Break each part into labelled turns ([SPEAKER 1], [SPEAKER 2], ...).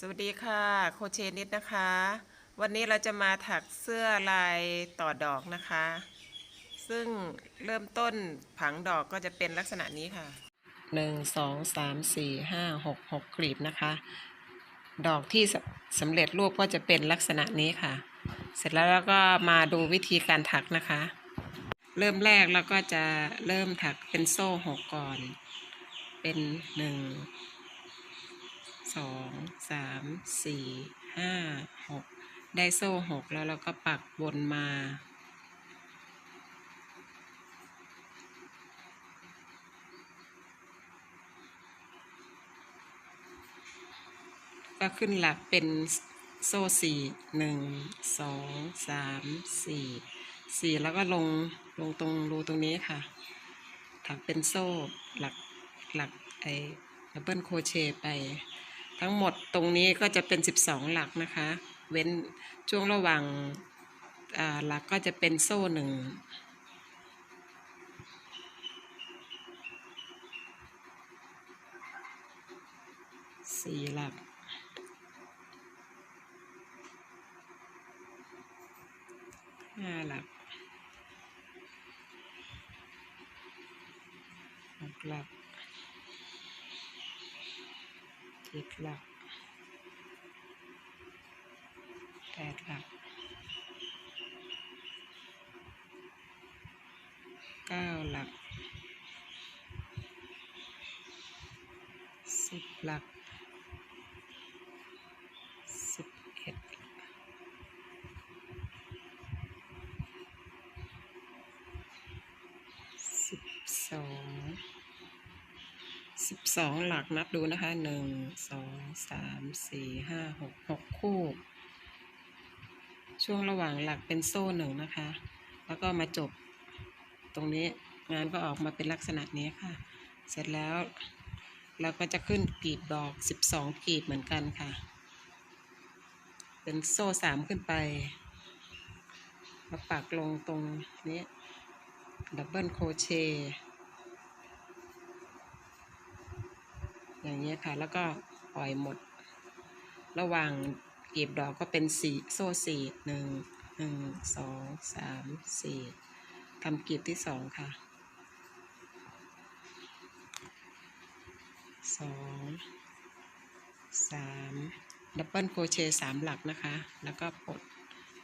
[SPEAKER 1] สวัสดีค่ะ โคเชนิดนะคะ วันนี้เราจะมาถักเสื้อลายต่อดอกนะคะ ซึ่งเริ่มต้นผังดอกก็จะเป็นลักษณะนี้ค่ะหนึ่งสองสามสี่ห้าหกหกกลีบนะคะ ดอกที่สสำเร็จรูปก็จะเป็นลักษณะนี้ค่ะ เสร็จแล้วเราก็มาดูวิธีการถักนะคะ เริ่มแรกเราก็จะเริ่มถักเป็นโซ่หกก่อน เป็นหนึ่ง สองสามสี่ห้าหกได้โซ่หกแล้วเราก็ปักบนมา ก็ขึ้นหลักเป็นโซ่สี่หนึ่งสองสามสี่สี่แล้วก็ลงลงตรงรูตรงนี้ค่ะถักเป็นโซ่หลักหลักไอ้ดับเบิลโคเชไป ทั้งหมดตรงนี้ก็จะเป็น 12 หลักนะคะ เว้นช่วงระหว่างอ่าหลักก็จะเป็นโซ่หนึ่งสี่หลัก ห้าหลักหกหลัก เจ็ดหลักแปดหลักเก้าหลักสิบหลักสิบเอ็ดสิบสอง สิบสองหลักนับดูนะคะหนึ่งสองสามสี่ห้าหกหกคู่ ช่วงระหว่างหลักเป็นโซ่หนึ่งนะคะ แล้วก็มาจบตรงนี้งานก็ออกมาเป็นลักษณะนี้ค่ะ เสร็จแล้ว เราก็จะขึ้นกลีบดอกสิบสองกลีบเหมือนกันค่ะ เป็นโซ่สามขึ้นไป มาปักลงตรงนี้ดับเบิลโคเชต์ อย่างนี้ยค่ะ แล้วก็ปล่อยหมด ระหว่างกลีบดอกก็เป็นสี่โซ่สี่หนึ่งหนึ่งสองสามสี่ทำกลีบที่สองค่ะสองสามดับเบิลโคเชต์สามหลักนะคะ แล้วก็ปลด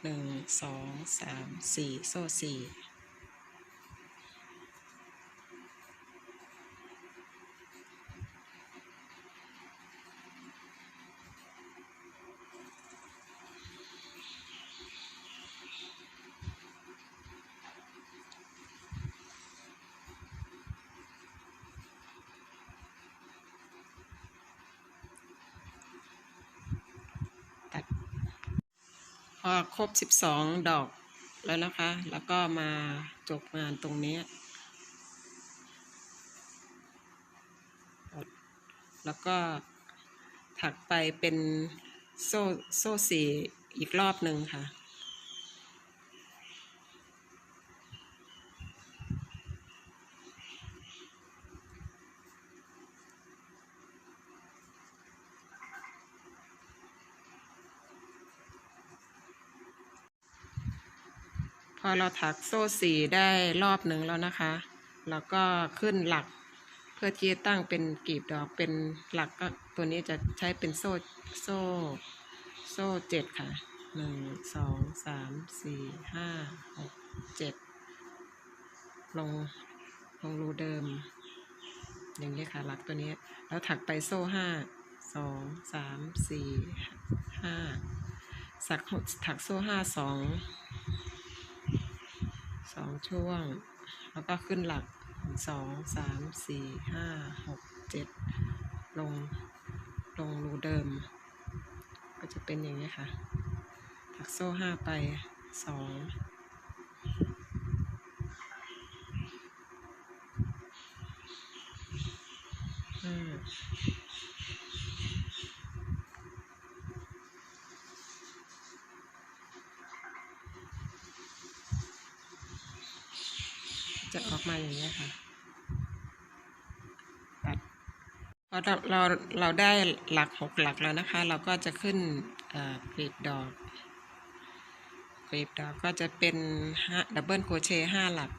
[SPEAKER 1] หนึ่งสองสามสี่โซ่สี่ พอครบสิบสองดอกแล้วนะคะ แล้วก็มาจบงานตรงนี้ แล้วก็ถักไปเป็นโซ่โซ่สี่อีกรอบหนึ่งค่ะ พอเราถักโซ่สี่ได้รอบหนึ่งแล้วนะคะแล้วก็ขึ้นหลักเพื่อที่จะตั้งเป็นกลีบดอกเป็นหลักก็ตัวนี้จะใช้เป็นโซ่โซ่โซ่เจ็ดค่ะหนึ่งสองสามสี่ห้าหกเจ็ดลงลงรูเดิม อย่างนี้ค่ะหลักตัวนี้ แล้วถักไปโซ่ห้าสองสามสี่ห้าสักถักโซ่ห้าสอง สองช่วง แล้วก็ขึ้นหลักสองสามสี่ห้าหกเจ็ดลงลงรูเดิม ก็จะเป็นอย่างนี้ค่ะ ถักโซ่ห้าไปสองห้า จะออกมาอย่างนี้ค่ะพอเราเราเราได้หลักหกหลักแล้วนะคะ เราก็จะขึ้นเอ่อกลีบดอกกลีบดอกก็จะเป็นห้าดับเบิลโคเชห้าหลัก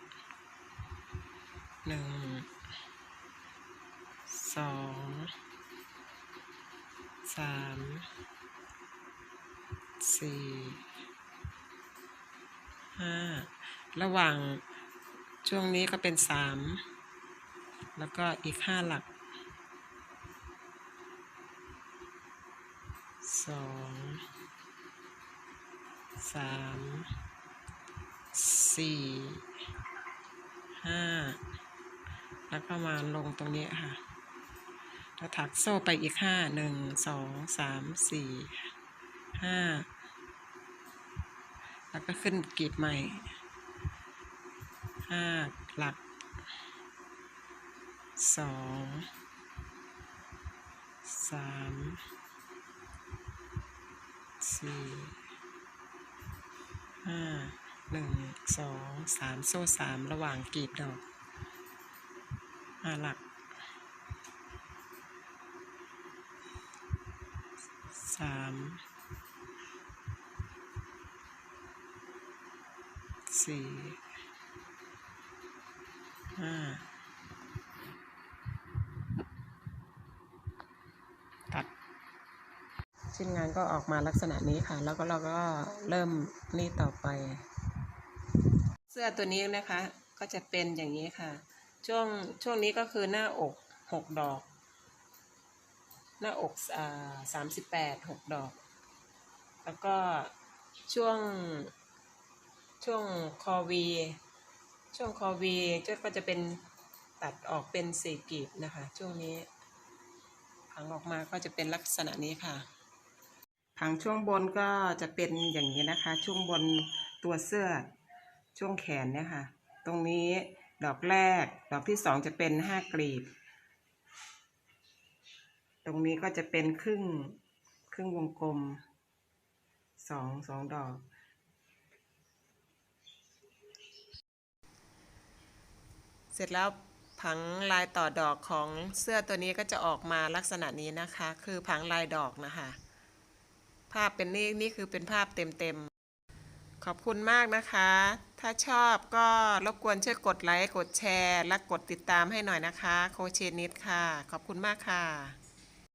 [SPEAKER 1] หนึ่งสองสามสี่ห้าระหว่าง ช่วงนี้ก็เป็นสาม แล้วก็อีกห้าหลักสองสามสี่ห้าแล้วก็มาลงตรงนี้ค่ะแล้วถักโซ่ไปอีกห้าหนึ่งสองสามสี่ห้าแล้วก็ขึ้นกรีบใหม่ ห้าหลักสองสามสี่ห้าหนึ่งสองสามโซ่สามระหว่างกรีบดอกห้าหลักสามสี่ ห้าตัดชิ้นงานก็ออกมาลักษณะนี้ค่ะ แล้วก็เราก็เริ่มนี่ต่อไป เสื้อตัวนี้นะคะก็จะเป็นอย่างนี้ค่ะ ช่วงช่วงนี้ก็คือหน้าอกหกดอก หน้าอกอ่าสามสิบแปดหกดอก แล้วก็ช่วงช่วงคอวี ช่วงคอวีก็จะเป็นตัดออกเป็นสี่กีบนะคะ ช่วงนี้ผังออกมาก็จะเป็นลักษณะนี้ค่ะ ผังช่วงบนก็จะเป็นอย่างนี้นะคะ ช่วงบนตัวเสื้อช่วงแขนเนี่ยค่ะ ตรงนี้ดอกแรก ดอกที่สองจะเป็นห้ากลีบ ตรงนี้ก็จะเป็นครึ่งครึ่งวงกลมสองสองดอก เสร็จแล้วผังลายต่อดอกของเสื้อตัวนี้ก็จะออกมาลักษณะนี้นะคะ คือผังลายดอกนะคะ ภาพเป็นนี่นี่คือเป็นภาพเต็มๆ ขอบคุณมากนะคะ ถ้าชอบก็รบกวนช่วยกดไลค์ กดแชร์ และกดติดตามให้หน่อยนะคะ โคเชนิดค่ะ ขอบคุณมากค่ะ